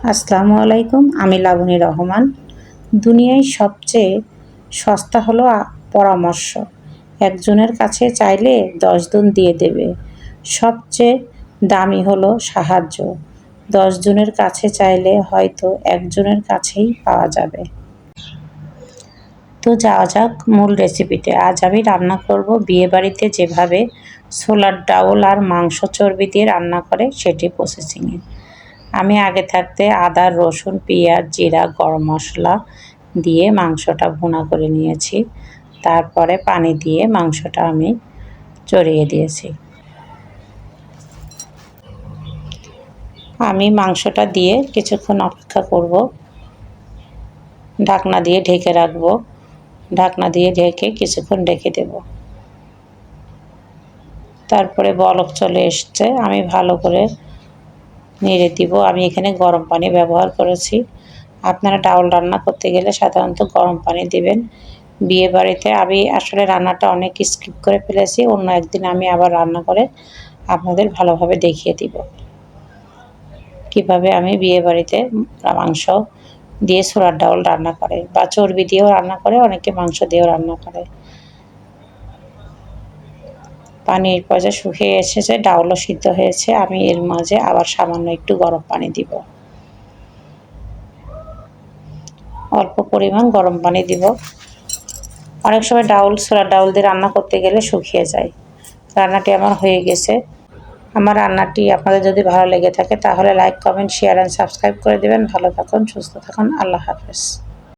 আসসালামু আলাইকুম, আমি লাবণী রহমান। দুনিয়ায় সবচেয়ে সস্তা হলো পরামর্শ। একজনের কাছে চাইলে দশজন দিয়ে দেবে। সবচেয়ে দামি হলো সাহায্য। দশজনের কাছে চাইলে হয়তো একজনের কাছেই পাওয়া যাবে। তো যাওয়া যাক মূল রেসিপিতে। আজ আমি রান্না করব বিয়েবাড়িতে যেভাবে ছোলার ডাউল আর মাংস চর্বি দিয়ে রান্না করে সেটি প্রসেসিংয়ে আমি আগে থাকতে আদা, রসুন, পেঁয়াজ, জিরা, গরম মশলা দিয়ে মাংসটা ভুনা করে নিয়েছি। তারপরে পানি দিয়ে মাংসটা আমি চড়িয়ে দিয়েছি। আমি মাংসটা দিয়ে কিছুক্ষণ অপেক্ষা করব। ঢাকনা দিয়ে ঢেকে রাখব। ঢাকনা দিয়ে ঢেকে কিছুক্ষণ রেখে দেব। তারপরে বলক চলে এসছে। আমি ভালো করে নেড়ে দিব। আমি এখানে গরম পানি ব্যবহার করেছি। আপনারা ডাউল রান্না করতে গেলে সাধারণত গরম পানি দিবেন। বিয়ে বাড়িতে আমি আসলে রান্নাটা অনেক স্কিপ করে ফেলেছি। অন্য একদিন আমি আবার রান্না করে আপনাদের ভালোভাবে দেখিয়ে দিব। কীভাবে আমি বিয়ে বাড়িতে মাংস দিয়ে ছোলার ডাউল রান্না করে বা চর্বি দিয়েও রান্না করে, অনেকে মাংস দিয়েও রান্না করে। পানির পর্যায়ে শুকিয়ে এসেছে, ডাউলও সিদ্ধ হয়েছে। আমি এর মাঝে আবার সামান্য একটু গরম পানি দিব। অল্প পরিমাণ গরম পানি দিব। অনেক সময় ডাউল ছোলার ডাউল দিয়ে রান্না করতে গেলে শুকিয়ে যায়। রান্নাটি আমার হয়ে গেছে। আমার রান্নাটি আপনাদের যদি ভালো লেগে থাকে, তাহলে like, comment, share and subscribe করে দেবেন। ভালো থাকুন, সুস্থ থাকুন। আল্লাহ হাফেজ।